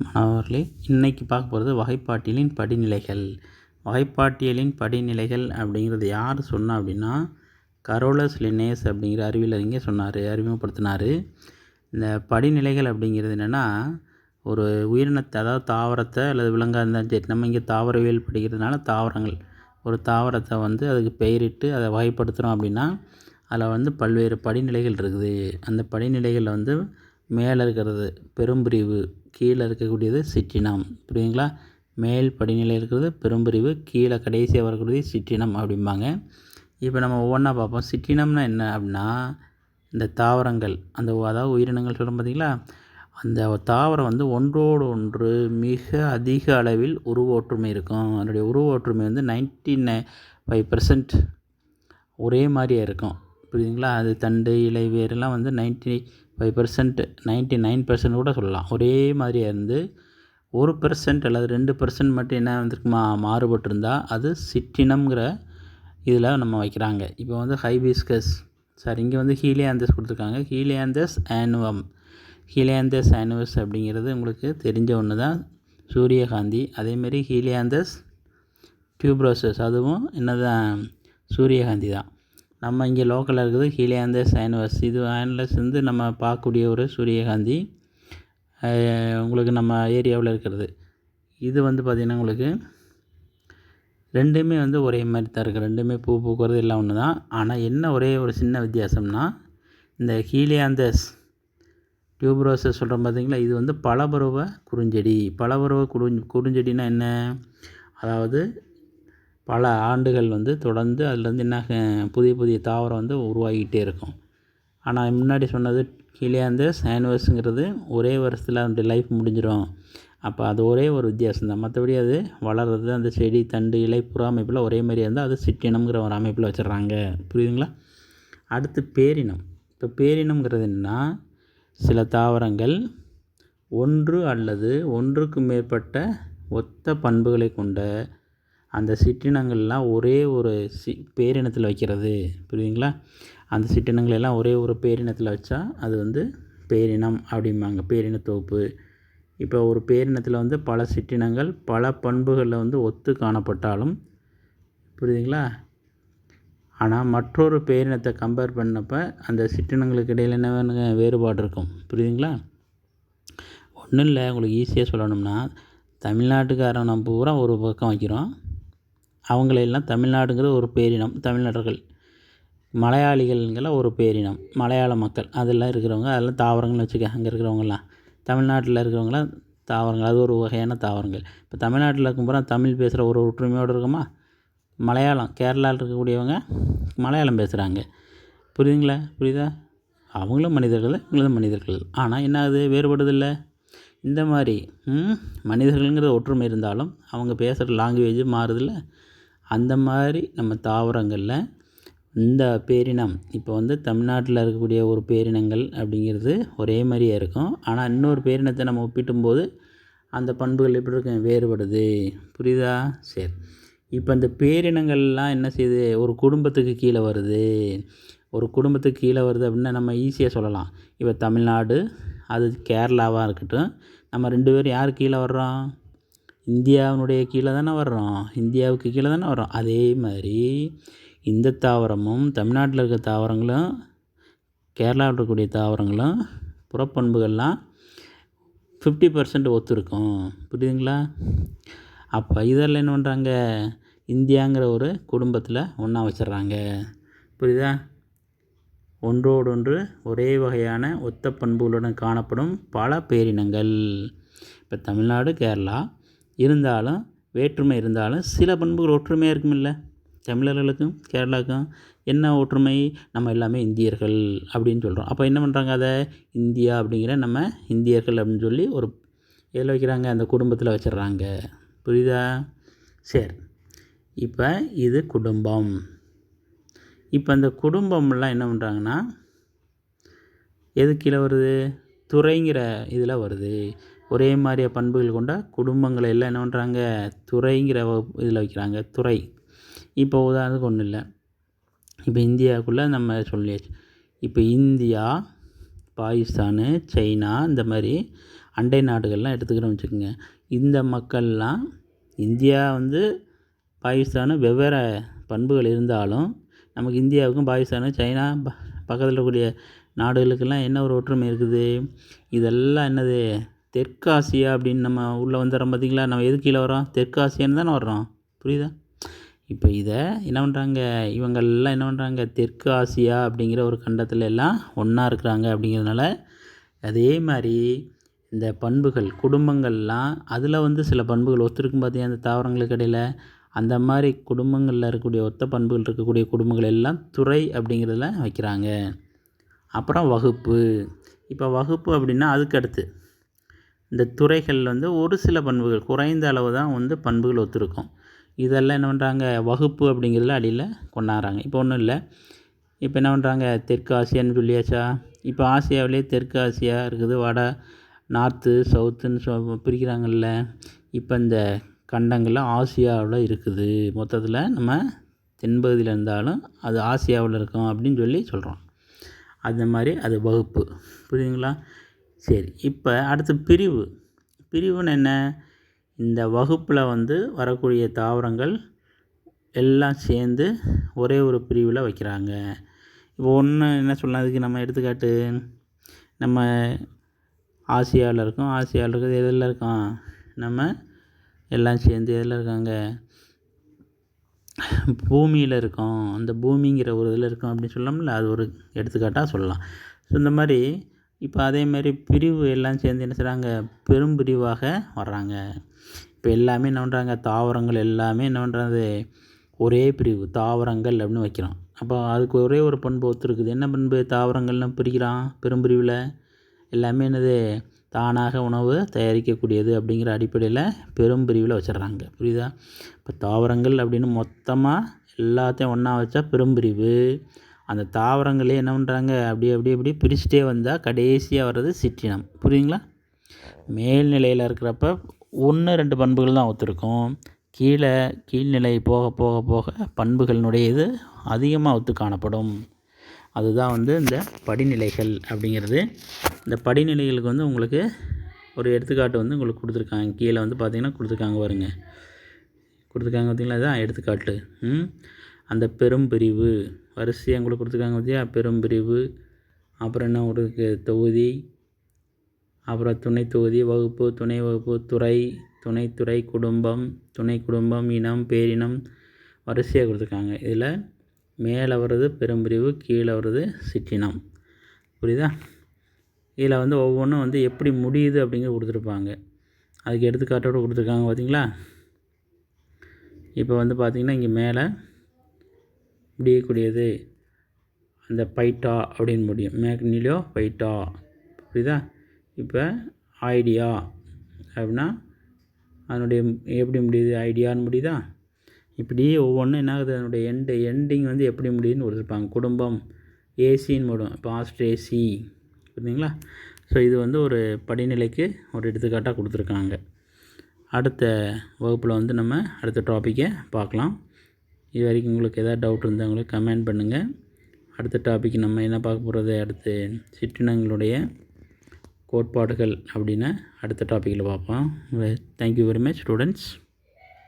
மாணவர்களே இன்றைக்கி பார்க்க போகிறது வகைப்பாட்டியலின் படிநிலைகள். வகைப்பாட்டியலின் படிநிலைகள் அப்படிங்கிறது யார் சொன்னா அப்படின்னா கரோலஸ் லினேஸ் அப்படிங்கிற அறிவியல் அறிஞர் சொன்னார் அறிமுகப்படுத்தினார். இந்த படிநிலைகள் அப்படிங்கிறது என்னென்னா ஒரு உயிரினத்தை அதாவது தாவரத்தை அல்லது விலங்காக இருந்தாலும் சரி நம்ம இங்கே தாவரவியல் படிக்கிறதுனால தாவரங்கள். ஒரு தாவரத்தை வந்து அதுக்கு பெயரிட்டு அதை வகைப்படுத்துகிறோம் அப்படின்னா அதில் வந்து பல்வேறு படிநிலைகள் இருக்குது. அந்த படிநிலைகளில் வந்து மேலே இருக்கிறது பெரும்பிரிவு கீழே இருக்கக்கூடியது சிற்றினம். புரியுங்களா மேல் படிநிலை இருக்கிறது பெரும்பிரிவு கீழே கடைசியாக வரக்கூடியது சிற்றினம் அப்படிம்பாங்க. இப்போ நம்ம ஒவ்வொன்றா பார்ப்போம். சிற்றினம்னா என்ன அப்படின்னா இந்த தாவரங்கள் அந்த அதாவது உயிரினங்கள் சொல்கிறோம் பார்த்திங்களா அந்த தாவரம் வந்து ஒன்றோடு ஒன்று மிக அதிக அளவில் உருவ ஒற்றுமை இருக்கும். அதனுடைய உருவ ஒற்றுமை வந்து நைன்டி நை ஃபைவ் பர்சன்ட் ஒரே மாதிரியாக இருக்கும். புரியுதுங்களா? அது தண்டு இலை வேரெல்லாம் வந்து ninety five percent ninety nine percent கூட சொல்லலாம். ஒரே மாதிரியாக இருந்து ஒரு பர்சன்ட் அல்லது ரெண்டு பர்சன்ட் மட்டும் என்ன வந்துருக்குமா மாறுபட்டிருந்தால் அது சிற்றினம்ங்கிற இதில் நம்ம வைக்கிறாங்க. இப்போ வந்து ஹைபிஸ்கஸ் சார் இங்கே வந்து ஹீலியாந்தஸ் கொடுத்துருக்காங்க. ஹீலியாந்தஸ் ஆனுவம். ஹீலியாந்தஸ் ஆனுவஸ் அப்படிங்கிறது உங்களுக்கு தெரிஞ்ச ஒன்று தான். சூரியகாந்தி அதேமாரி ஹீலியாந்தஸ் டியூப்ரோசஸ் அதுவும் என்னதான் சூரியகாந்தி தான். நம்ம இங்கே லோக்கலில் இருக்கிறது ஹீலியாந்தஸ் ஆனுவஸ் இது ஆனுவஸ் வந்து நம்ம பார்க்கக்கூடிய ஒரு சூரியகாந்தி உங்களுக்கு நம்ம ஏரியாவில் இருக்கிறது. இது வந்து பார்த்திங்கன்னா உங்களுக்கு ரெண்டுமே வந்து ஒரே மாதிரி தான் இருக்குது ரெண்டுமே பூ பூக்கிறது எல்லாம் ஒன்று தான். ஆனால் என்ன ஒரே ஒரு சின்ன வித்தியாசம்னா இந்த ஹீலியாந்தஸ் டியூப்ரோசஸ் சொல்கிறோம் பார்த்திங்களா? இது வந்து பலபருவ குறுஞ்செடி. பலபருவ குறுஞ் குறுஞ்செடினா என்ன? அதாவது பல ஆண்டுகள் வந்து தொடர்ந்து அதுலேருந்து என்ன புதிய புதிய தாவரம் வந்து உருவாகிக்கிட்டே இருக்கும். ஆனால் முன்னாடி சொன்னது ஹீலியாந்தஸ் ஆனுவஸுங்கிறது ஒரே வருஷத்தில் அதனுடைய லைஃப் முடிஞ்சிடும் அப்போ அது ஒரே ஒரு வித்தியாசம் தான் மற்றபடி அது வளர்கிறது அந்த செடி தண்டு இலை புற அமைப்பில் ஒரே மாதிரி இருந்தால் அது சிற்றினம்ங்கிற ஒரு அமைப்பில் வச்சிடுறாங்க. புரியுதுங்களா? அடுத்து பேரினம். இப்போ பேரினம்ங்கிறது என்னென்னா சில தாவரங்கள் ஒன்று அல்லது ஒன்றுக்கு மேற்பட்ட ஒத்த பண்புகளை கொண்ட அந்த சிற்றினங்கள்லாம் ஒரே ஒரு சி பேரினத்தில் வைக்கிறது. புரியுதுங்களா? அந்த சிற்றினங்கள் எல்லாம் ஒரே ஒரு பேரினத்தில் வச்சா அது வந்து பேரினம் அப்படிம்பாங்க. பேரின தொகுப்பு. இப்போ ஒரு பேரினத்தில் வந்து பல சிற்றினங்கள் பல பண்புகளில் வந்து ஒத்து காணப்பட்டாலும் புரியுதுங்களா? ஆனால் மற்றொரு பேரினத்தை கம்பேர் பண்ணப்போ அந்த சிற்றினங்களுக்கு இடையில் என்ன வேணுங்க? வேறுபாடு இருக்கும். புரியுதுங்களா? ஒன்றும் இல்லை உங்களுக்கு ஈஸியாக சொல்லணும்னா தமிழ்நாட்டுக்காரன் நம்ம பூரா ஒரு பக்கம் வைக்கிறோம். அவங்களெல்லாம் தமிழ்நாடுங்கிறது ஒரு பேரினம் தமிழர்கள் மலையாளிகள்ங்கிற ஒரு பேரினம் மலையாள மக்கள். அதெல்லாம் இருக்கிறவங்க அதெல்லாம் தாவரங்கள்னு வச்சுக்க அங்கே இருக்கிறவங்கலாம். தமிழ்நாட்டில் இருக்கிறவங்களாம் தாவரங்கள் அது ஒரு வகையான தாவரங்கள். இப்போ தமிழ்நாட்டில் இருக்கும்போது தமிழ் பேசுகிற ஒரு ஒற்றுமையோடு இருக்குமா? மலையாளம் கேரளாவில் இருக்கக்கூடியவங்க மலையாளம் பேசுகிறாங்க புரியுதுங்களா? புரியுதா? அவங்களும் மனிதர்கள் இவங்களும் மனிதர்கள். ஆனால் என்ன அது? வேறுபடுதில்லை இந்த மாதிரி மனிதர்கள்ங்கிற ஒற்றுமை இருந்தாலும் அவங்க பேசுகிற லாங்குவேஜ் மாறுதில்ல. அந்த மாதிரி நம்ம தாவரங்களில் இந்த பேரினம் இப்போ வந்து தமிழ்நாட்டில் இருக்கக்கூடிய ஒரு பேரினங்கள் அப்படிங்கிறது ஒரே மாதிரியே இருக்கும். ஆனால் இன்னொரு பேரினத்தை நம்ம ஒப்பிட்டும்போது அந்த பண்புகள் எப்படி இருக்கும்? வேறுபடுது. புரியுதா? சரி. இப்போ இந்த பேரினங்கள்லாம் என்ன செய்யுது ஒரு குடும்பத்துக்கு கீழே வருது. ஒரு குடும்பத்துக்கு கீழே வருது அப்படின்னா நம்ம ஈஸியாக சொல்லலாம். இப்போ தமிழ்நாடு அது கேரளாவாக இருக்கட்டும் நம்ம ரெண்டு பேரும் யார் கீழே வர்றோம்? இந்தியாவினுடைய கீழே தானே வர்றோம். இந்தியாவுக்கு கீழே தானே வர்றோம். அதே மாதிரி இந்த தாவரமும் தமிழ்நாட்டில் இருக்கிற தாவரங்களும் கேரளாவில் இருக்கக்கூடிய தாவரங்களும் புறப்பண்புகள்லாம் ஃபிஃப்டி பர்சன்ட் ஒத்து இருக்கும் புரியுதுங்களா? அப்போ இதெல்லாம் என்ன பண்ணுறாங்க இந்தியாங்கிற ஒரு குடும்பத்தில் ஒன்றா வச்சிட்றாங்க. புரியுதா? ஒன்றோடொன்று ஒரே வகையான ஒத்த பண்புகளுடன் காணப்படும் பல பேரினங்கள். இப்போ தமிழ்நாடு கேரளா இருந்தாலும் வேற்றுமை இருந்தாலும் சில பண்புகள் ஒற்றுமையாக இருக்குமில்ல? தமிழர்களுக்கும் கேரளாவுக்கும் என்ன ஒற்றுமை? நம்ம எல்லாமே இந்தியர்கள் அப்படின்னு சொல்கிறோம் அப்போ என்ன பண்ணுறாங்க அதை? இந்தியா அப்படிங்கிற நம்ம இந்தியர்கள் அப்படின்னு சொல்லி ஒரு எதில் வைக்கிறாங்க. அந்த குடும்பத்தில் வச்சிடுறாங்க. புரியுதா? சரி. இப்போ இது குடும்பம். இப்போ அந்த குடும்பம்லாம் என்ன பண்ணுறாங்கன்னா எது கீழே வருது? துறைங்கிற இதில் வருது. ஒரே மாதிரிய பண்புகள் கொண்ட குடும்பங்களை எல்லாம் என்ன பண்ணுறாங்க துறைங்கிற இதில் வைக்கிறாங்க. துறை. இப்போ உதாரணத்துக்கு ஒன்றும் இல்லை. இப்போ இந்தியாவுக்குள்ளே நம்ம சொல்லியாச்சு. இப்போ இந்தியா பாகிஸ்தானு சைனா இந்த மாதிரி அண்டை நாடுகள்லாம் எடுத்துக்கிறோம் வச்சுக்கோங்க. இந்த மக்கள்லாம் இந்தியா வந்து பாகிஸ்தானும் வெவ்வேறு பண்புகள் இருந்தாலும் நமக்கு இந்தியாவுக்கும் பாகிஸ்தானும் சைனா ப பக்கத்தில் இருக்கக்கூடிய நாடுகளுக்கெல்லாம் என்ன ஒரு ஒற்றுமை இருக்குது? இதெல்லாம் என்னது? தெற்காசியா அப்படின்னு நம்ம உள்ளே வந்துடுறோம் பார்த்திங்களா? நம்ம எது கீழே வரோம் தெற்காசியான்னு தானே வர்றோம். புரியுதா? இப்போ இதை என்ன பண்ணுறாங்க இவங்கெல்லாம் என்ன பண்ணுறாங்க தெற்கு ஆசியா அப்படிங்கிற ஒரு கண்டத்தில் எல்லாம் ஒன்றா இருக்கிறாங்க அப்படிங்கிறதுனால அதே மாதிரி இந்த பண்புகள் குடும்பங்கள்லாம் அதில் வந்து சில பண்புகள் ஒத்துருக்கும் பார்த்தீங்கன்னா அந்த தாவரங்களுக்கு இடையில். அந்த மாதிரி குடும்பங்களில் இருக்கக்கூடிய ஒத்த பண்புகள் இருக்கக்கூடிய குடும்பங்கள் எல்லாம் துறை அப்படிங்கிறதுல வைக்கிறாங்க. அப்புறம் வகுப்பு. இப்போ வகுப்பு அப்படின்னா அதுக்கு அடுத்து இந்த துறைகளில் வந்து ஒரு சில பண்புகள் குறைந்த அளவு தான் வந்து பண்புகள் ஒத்துருக்கும். இதெல்லாம் என்ன பண்ணுறாங்க வகுப்பு அப்படிங்கிறதுல அடியில் கொண்டாடுறாங்க. இப்போ ஒன்றும் இல்லை. இப்போ என்ன பண்ணுறாங்க தெற்கு ஆசியான்னு சொல்லியாச்சா? இப்போ ஆசியாவிலே தெற்கு ஆசியா இருக்குது. வட நார்த்து சவுத்துன்னு சொ பிரிக்கிறாங்கல்ல. இப்போ இந்த கண்டங்கள்லாம் ஆசியாவில் இருக்குது. மொத்தத்தில் நம்ம தென்பகுதியில் இருந்தாலும் அது ஆசியாவில் இருக்கும் அப்படின்னு சொல்லி சொல்கிறோம் அந்த மாதிரி அது வகுப்பு. புரியுதுங்களா? சரி இப்போ அடுத்து பிரிவு. பிரிவுன்னு என்ன? இந்த வகுப்பில் வந்து வரக்கூடிய தாவரங்கள் எல்லாம் சேர்ந்து ஒரே ஒரு பிரிவில் வைக்கிறாங்க. இப்போ ஒன்று என்ன சொல்லலாம்? அதுக்கு நம்ம எடுத்துக்காட்டு நம்ம ஆசியாவில் இருக்கோம். ஆசியாவில் இருக்கிறது எதில் இருக்கோம்? நம்ம எல்லாம் சேர்ந்து எதில் இருக்காங்க? பூமியில் இருக்கோம். அந்த பூமிங்கிற ஒரு இதில் இருக்கோம் அப்படின்னு சொல்லலாம்ல? அது ஒரு எடுத்துக்காட்டாக சொல்லலாம். ஸோ இந்த மாதிரி இப்போ அதேமாரி பிரிவு எல்லாம் சேர்ந்து என்ன செய்கிறாங்க பெரும் பிரிவாக வர்றாங்க. இப்போ எல்லாமே என்ன பண்ணுறாங்க தாவரங்கள் எல்லாமே என்ன பண்ணுறது ஒரே பிரிவு தாவரங்கள் அப்படின்னு வைக்கிறோம். அப்போ அதுக்கு ஒரே ஒரு பண்பு ஒத்துருக்குது. என்ன பண்பு? தாவரங்கள்னு பிரிக்கிறான் பெரும்பிரிவில் எல்லாமே என்னது? தானாக உணவு தயாரிக்கக்கூடியது அப்படிங்கிற அடிப்படையில் பெரும் பிரிவில் வச்சிடுறாங்க. புரியுதா? இப்போ தாவரங்கள் அப்படின்னு மொத்தமாக எல்லாத்தையும் ஒன்றா வச்சா பெரும்பிரிவு அந்த தாவரங்களே என்ன பண்ணுறாங்க அப்படி அப்படி அப்படி பிரிச்சுட்டே வந்தால் கடைசியாக வர்றது சிற்றினம். புரியுங்களா மேல்நிலையில் இருக்கிறப்ப ஒன்று ரெண்டு பண்புகள் தான் ஒத்துருக்கும். கீழே கீழ்நிலை போக போக போக பண்புகளினுடைய இது அதிகமாக ஒத்து காணப்படும். அதுதான் வந்து இந்த படிநிலைகள் அப்படிங்கிறது. இந்த படிநிலைகளுக்கு வந்து உங்களுக்கு ஒரு எடுத்துக்காட்டு வந்து உங்களுக்கு கொடுத்துருக்காங்க. கீழே வந்து பார்த்திங்கன்னா கொடுத்துருக்காங்க பாருங்க. கொடுத்துருக்காங்க பார்த்திங்களா? இதுதான் எடுத்துக்காட்டு. அந்த பெரும் பிரிவு வரிசையாக உங்களுக்கு கொடுத்துருக்காங்க பார்த்தியா பெரும்பிரிவு அப்புறம் என்ன உங்களுக்கு? தொகுதி. அப்புறம் துணை தொகுதி வகுப்பு துணை வகுப்பு துறை துணைத்துறை குடும்பம் துணை குடும்பம் இனம் பேரினம் வரிசையாக கொடுத்துருக்காங்க. இதில் மேலே வர்றது பெரும்பிரிவு கீழே வர்றது சிற்றினம். புரியுதா? இதில் வந்து ஒவ்வொன்றும் வந்து எப்படி முடியுது அப்படிங்கிற கொடுத்துருப்பாங்க. அதுக்கு எடுத்துக்காட்டோடு கொடுத்துருக்காங்க பார்த்தீங்களா இப்போ வந்து பார்த்திங்கன்னா இங்கே மேலே முடியக்கூடியது. அந்த பைட்டா அப்படின்னு முடியும். மேக்னிலியோ பைட்டா. புரியுதா? இப்போ ஐடியா அப்படின்னா அதனுடைய எப்படி முடியுது? ஐடியான்னு முடியுதா? இப்படி ஒவ்வொன்றும் என்ன ஆகுது? அதனுடைய எண்டு எண்டிங் வந்து எப்படி முடியுதுன்னு கொடுத்துருப்பாங்க குடும்பம் ஏசின்னு போடும் இப்போ ஆஸ்ட்ரேசி புரியுதுங்களா? ஸோ இது வந்து ஒரு படிநிலைக்கு ஒரு எடுத்துக்காட்டாக கொடுத்துருக்காங்க. அடுத்த வகுப்பில் வந்து நம்ம அடுத்த டாப்பிக்கை பார்க்கலாம். இது வரைக்கும் உங்களுக்கு எதாவது டவுட் இருந்தாங்களோ கமெண்ட் பண்ணுங்கள் அடுத்த டாபிக் நம்ம என்ன பார்க்க போகிறது அடுத்து சிற்றினங்களுடைய கோட்பாடுகள் அப்படின்னு அடுத்த டாப்பிக்கில் பார்ப்போம். Thank you very much students